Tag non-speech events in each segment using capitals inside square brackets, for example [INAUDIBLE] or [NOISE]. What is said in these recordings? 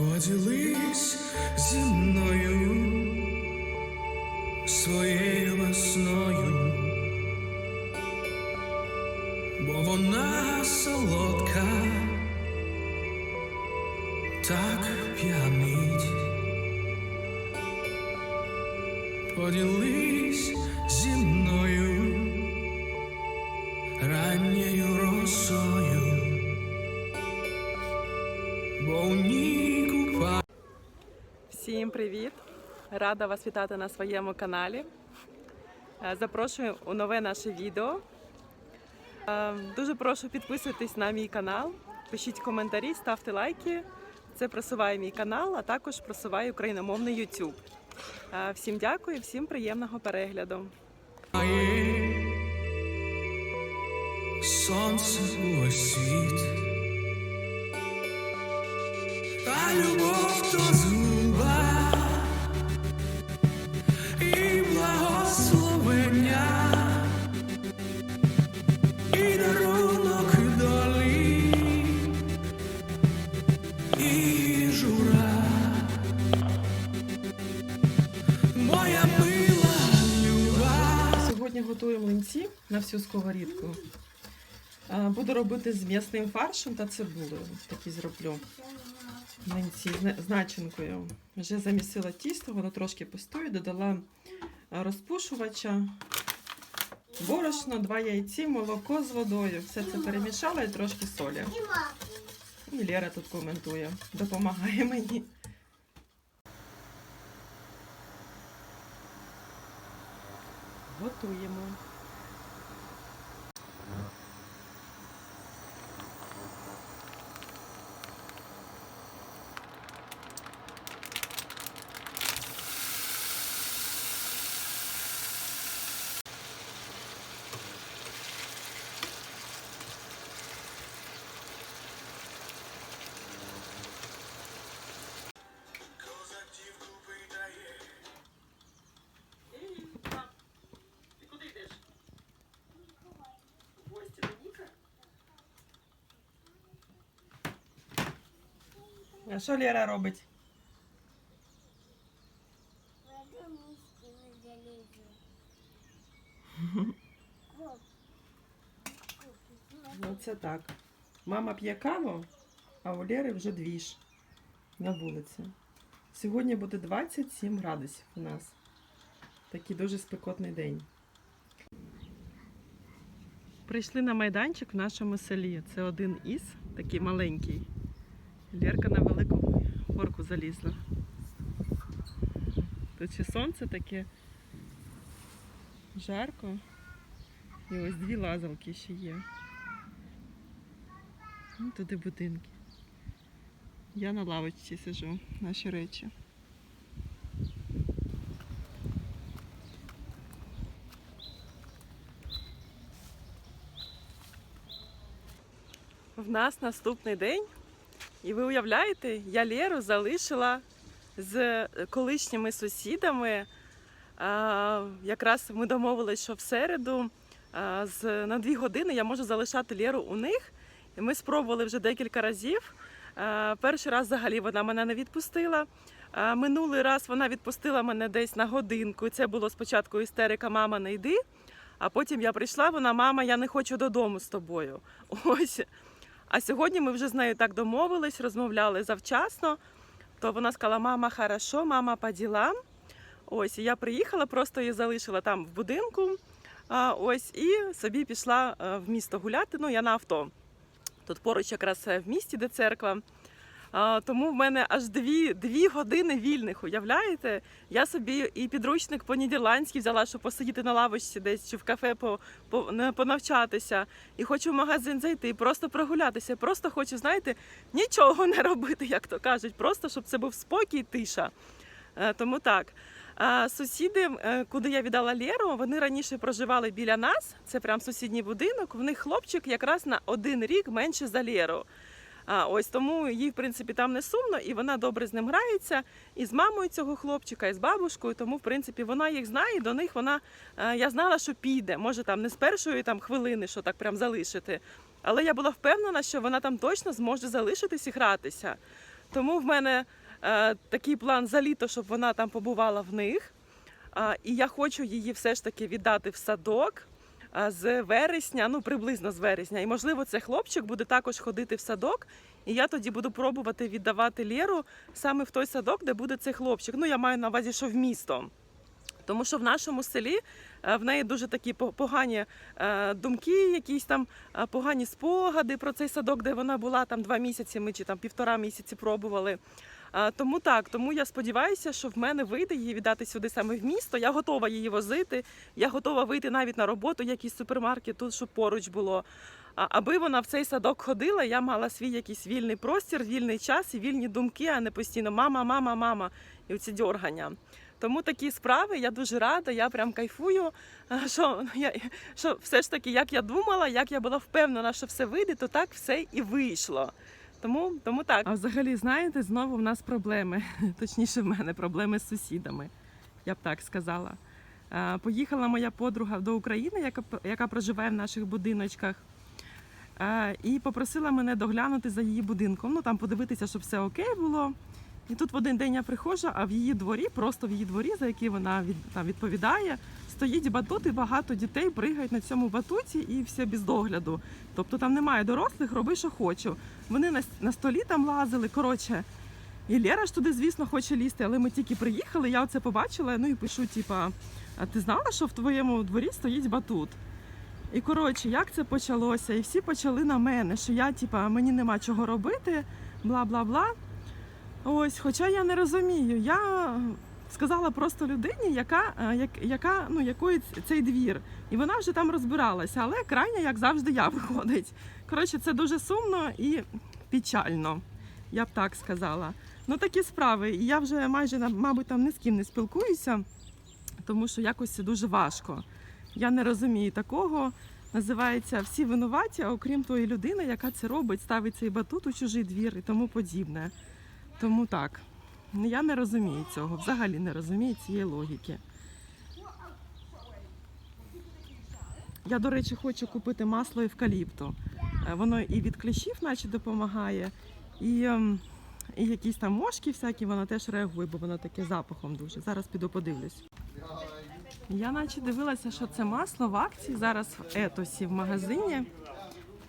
Поділись зі мною своєю весною, бо вона солодка, так п'янить. Поділись зі мною ранньою росою, бо у ній купа. Всім привіт! Рада вас вітати на своєму каналі. Е, Запрошую у нове наше відео. Е, Дуже прошу підписуйтесь на мій канал, пишіть коментарі, ставте лайки. Це просуває мій канал, а також просуває україномовний YouTube. Е, Всім дякую, всім приємного перегляду. Сонце увесь світ, а любов то на всю сковорідку. Буду робити з м'ясним фаршем та цибулею. Такі зроблю млинці з начинкою. Вже замісила тісто, воно трошки постоїть, додала розпушувача, борошно, два яйці, молоко з водою. Все це перемішала і трошки солі. І Лера тут коментує, допомагає мені. А що Лера робить? [LAUGHS] Ну це так. Мама п'є каву, а у Лери вже двіж на вулиці. Сьогодні буде 27 градусів у нас. Такий дуже спекотний день. Прийшли на майданчик в нашому селі. Це один із, такий маленький. Лерка на велику горку залізла. Тут ще сонце таке жарко. І ось дві лазалки ще є. Ну, туди будинки. Я на лавочці сижу, наші речі. В нас наступний день, і ви уявляєте, я Леру залишила з колишніми сусідами. Якраз ми домовилися, що в середу на дві години я можу залишати Леру у них. Ми спробували вже декілька разів. Перший раз взагалі вона мене не відпустила. Минулий раз вона відпустила мене десь на годинку. Це було спочатку істерика Мама, не йди. А потім я прийшла, вона, мама, я не хочу додому з тобою. Ось. А сьогодні ми вже з нею так домовились, розмовляли завчасно. То вона сказала, мама, хорошо, мама по ділам. Ось, і я приїхала, просто її залишила там в будинку. Ось, і собі пішла е, в місто гуляти. Ну, я на авто. Тут поруч якраз е, в місті, де церква. Тому в мене аж дві, дві години вільних, уявляєте? Я собі і підручник по-нідерландськи взяла, щоб посидіти на лавочці десь чи в кафе по, по, понавчатися. І хочу в магазин зайти, просто прогулятися. Просто хочу, знаєте, нічого не робити, як то кажуть. Просто щоб це був спокій тиша. Е, тому так. А сусіди, е, куди я віддала Леру, вони раніше проживали біля нас. Це прям сусідній будинок. В них хлопчик якраз на один рік менше за Леру. А ось тому їй, в принципі, там не сумно, і вона добре з ним грається, і з мамою цього хлопчика, і з бабушкою. Тому, в принципі, вона їх знає. До них вона е, я знала, що піде. Може, там не з першої там хвилини, що так прям залишити. Але я була впевнена, що вона там точно зможе залишитись і гратися. Тому в мене е, такий план за літо, щоб вона там побувала в них. А, і я хочу її все ж таки віддати в садок з вересня, ну приблизно з вересня. І можливо, цей хлопчик буде також ходити в садок. І я тоді буду пробувати віддавати Лєру саме в той садок, де буде цей хлопчик. Ну я маю на увазі, що в місто. Тому що в нашому селі е, в неї дуже такі погані е, думки, якісь там е, погані спогади про цей садок, де вона була там два місяці. Ми чи там півтора місяці пробували. Тому так, тому я сподіваюся, що в мене вийде її віддати сюди саме в місто. Я готова її возити. Я готова вийти навіть на роботу, якийсь супермаркет тут, щоб поруч було. Аби вона в цей садок ходила, я мала свій якийсь вільний простір, вільний час і вільні думки, а не постійно мама, мама, мама і оці дьоргання. Тому такі справи я дуже рада, я прям кайфую. Що, я, що все ж таки, як я думала, як я була впевнена, що все вийде, то так все і вийшло. Тому, тому так. А взагалі, знаєте, знову в нас проблеми. [LAUGHS] Точніше, в мене проблеми з сусідами, я б так сказала. Поїхала моя подруга до України, яка, яка проживає в наших будиночках. І попросила мене доглянути за її будинком. Ну там подивитися, щоб все окей було. І тут в один день я приходжу, а в її дворі, просто в її дворі, за який вона від, там, відповідає, стоїть батут, і багато дітей пригають на цьому батуті і все без догляду. Тобто там немає дорослих, роби, що хочу. Вони на, на столі там лазили. Коротше, і Лера ж туди, звісно, хоче лізти, але ми тільки приїхали, я оце побачила, ну і пишу: типа, а ти знала, що в твоєму дворі стоїть батут? І коротше, як це почалося? І всі почали на мене, що я, типа, мені нема чого робити, бла бла бла. Ось, хоча я не розумію. Я сказала просто людині, яка, е, як, яка, ну, якої цей двір. І вона вже там розбиралася, але крайня, як завжди, я [LAUGHS] виходить. Коротше, це дуже сумно і печально, я б так сказала. Ну такі справи. І я вже майже, мабуть, там ні з ким не спілкуюся, тому що якось це дуже важко. Я не розумію такого. Називається всі винуваті, окрім тої людини, яка це робить, ставить цей батут у чужий двір і тому подібне. Тому так. Я не розумію цього, взагалі не розумію цієї логіки. Я, до речі, хочу купити масло евкаліпту. Е, Воно і від кліщів, наче допомагає, і, ем, і якісь там мошки всякі, воно теж реагує, бо воно таке запахом дуже. Зараз піду подивлюсь. Я наче дивилася, що це масло в акції зараз в етосі в магазині.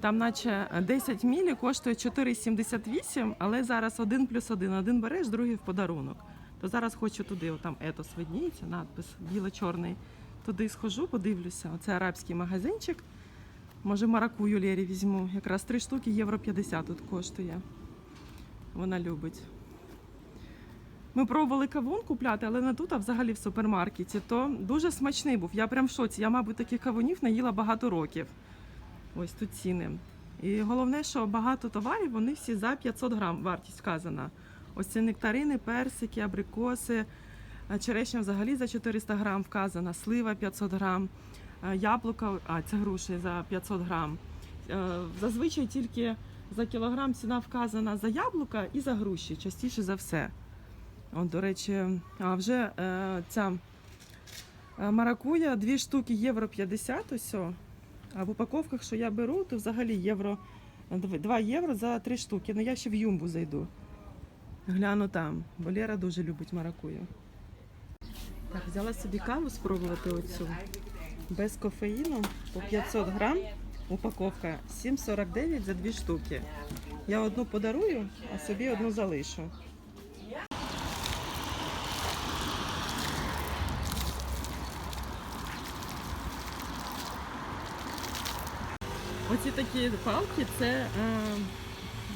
Там, наче 10 мілі коштує 4,78, але зараз один плюс один. Один береш, другий в подарунок. То зараз хочу туди, там етос видніється, надпис біло-чорний. Туди схожу, подивлюся. Оце арабський магазинчик. Може, маракую Лєрі візьму. Якраз три штуки євро 50 тут коштує. Вона любить. Ми пробували кавун купляти, але не тут, а взагалі в супермаркеті. То дуже смачний був. Я прям в шоці. Я, мабуть, таких кавунів не їла багато років. Ось тут ціни. І головне, що багато товарів, вони всі за 500 грам вартість вказана. Ось це нектарини, персики, абрикоси, черешня взагалі за 400 грам вказана, слива 500 грам, яблука, а це груші за 500 грам. Е, Зазвичай тільки за кілограм ціна вказана за яблука і за груші, частіше за все. От, до речі, а вже е, ця е, маракуя, дві штуки євро 50 ось. А в упаковках, що я беру, то взагалі євро 2 євро за три штуки. Ну я ще в юмбу зайду. Гляну там, бо Лера дуже любить маракую. Так, взяла собі каву спробувати оцю. Без кофеїну по 500 грам. Упаковка 7,49 за дві штуки. Я одну подарую, а собі одну залишу. Оці такі палки це е,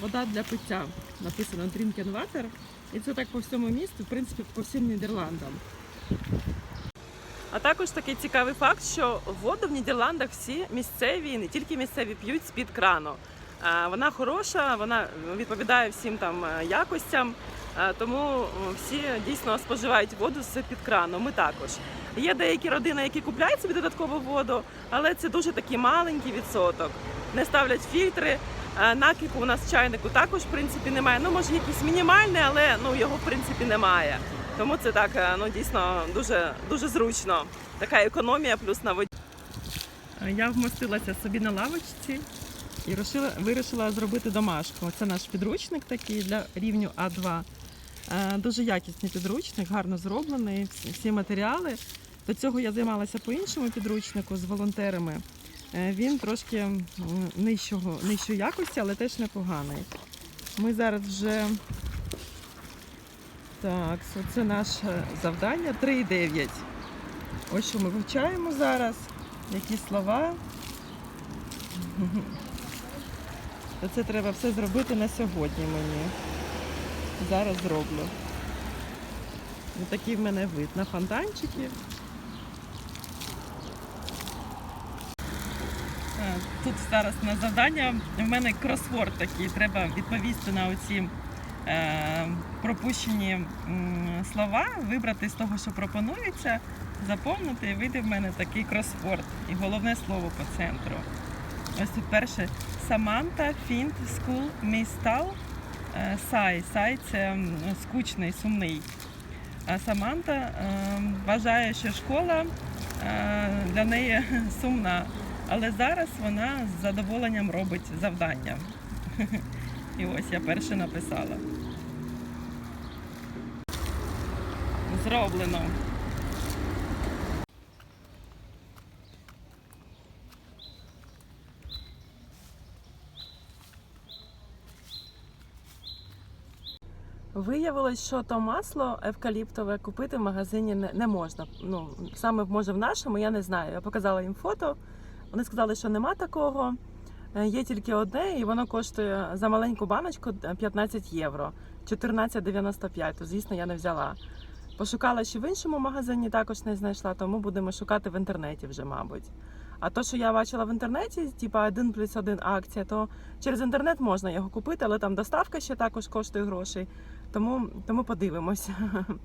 вода для пиття. Написано Drinking Water. І це так по всьому місту, в принципі, по всім Нідерландам. А також такий цікавий факт, що воду в Нідерландах всі місцеві, не тільки місцеві, п'ють з-під крану. Вона хороша, вона відповідає всім там е, якостям, тому е, всі дійсно споживають воду з-під крану. Ми також. Є деякі родини, які купляють собі додаткову воду, але це дуже такий маленький відсоток. Не ставлять фільтри. А, Накипу у нас чайнику також в принципі немає. Ну може якийсь мінімальний, але ну його в принципі немає. Тому це так е, ну дійсно дуже дуже зручно. Така економія плюс на воді. Я вмостилася собі на лавочці і вирішила, вирішила зробити домашку. Це наш підручник такий для рівню А2. Е, Дуже якісний підручник, гарно зроблений, всі матеріали. До цього я займалася по іншому підручнику з волонтерами. Е, Він трошки нижчого, нижчої якості, але теж непоганий. Ми зараз вже. Так, це наше завдання 3,9. Ось що ми вивчаємо зараз. Які слова. [LAUGHS] То це треба все зробити на сьогодні мені. Зараз зроблю. Ось такий в мене вид на фонтанчики. Тут зараз на завдання в мене кросворд такий. Треба відповісти на оці е, пропущені слова, вибрати з того, що пропонується, заповнити, і вийде в мене такий кросворд. І головне слово по центру. Ось тут перше Саманта, Фінт, Скул, Містал, е, Сай. Сай це скучний, сумний. А Саманта е, вважає, що школа е, для неї [LAUGHS] сумна, але зараз вона з задоволенням робить завдання. [LAUGHS] І ось я перше написала. Зроблено. Виявилось, що то масло евкаліптове купити в магазині не, можна. Ну, саме може в нашому, я не знаю. Я показала їм фото. Вони сказали, що нема такого. Е, Є тільки одне, і воно коштує за маленьку баночку е, 15 євро, 14,95. То, звісно, я не взяла. Пошукала ще в іншому магазині, також не знайшла, тому будемо шукати в інтернеті вже, мабуть. А то, що я бачила в інтернеті, типа 1 плюс 1 акція, то через інтернет можна його купити, але там доставка ще також коштує грошей. Тому, тому подивимось.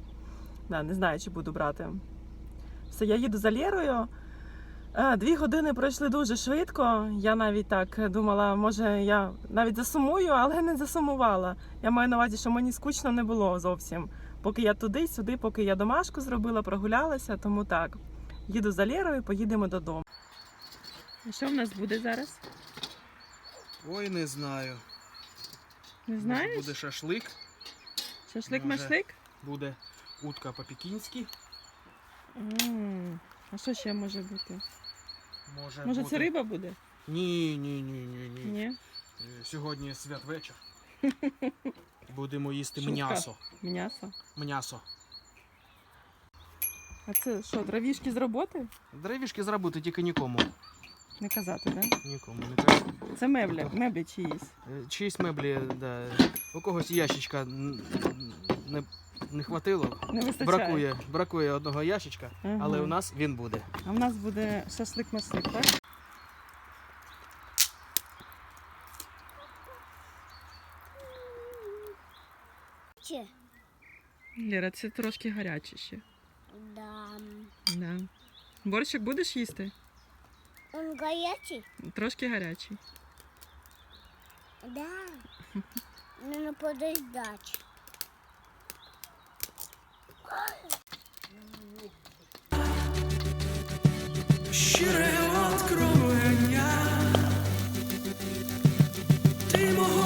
[LAUGHS] да, не знаю, чи буду брати. Все, я їду за Лєрою. Дві години пройшли дуже швидко. Я навіть так думала, може я навіть засумую, але не засумувала. Я маю на увазі, що мені скучно не було зовсім. Поки я туди, сюди, поки я домашку зробила, прогулялася, тому так. Їду за Лєрою, поїдемо додому. Що в нас буде зараз? Ой, не знаю. Не Може, знаєш? Буде шашлик, Шашлик-машлик? буде утка по-пекінськи. А що ще може бути? Може, Може, бути... це риба буде? Ні, ні, ні, ні, ні. Ні. Е, Сьогодні святвечір. [LAUGHS] Будемо їсти Шутка. м'ясо. М'ясо. М'ясо. А це що, дровішки з роботи? Древішки зробити тільки нікому. Не казати, так? Да? Нікому не кажу. Це меблі, меблі чиїсь. Е, Чиїсь меблі, да. у когось ящичка н- не, не хватило. Не вистачає. Бракує, бракує одного ящичка, Ага. але у нас він буде. А в нас буде шашлик-машлик, так? Че? Ліра, це трошки гаряче ще. Да. Да. Борщик будеш їсти? Он горячий? Трошки гарячий. Да. [LAUGHS] Надо подождать. Щире откровення. Ти мого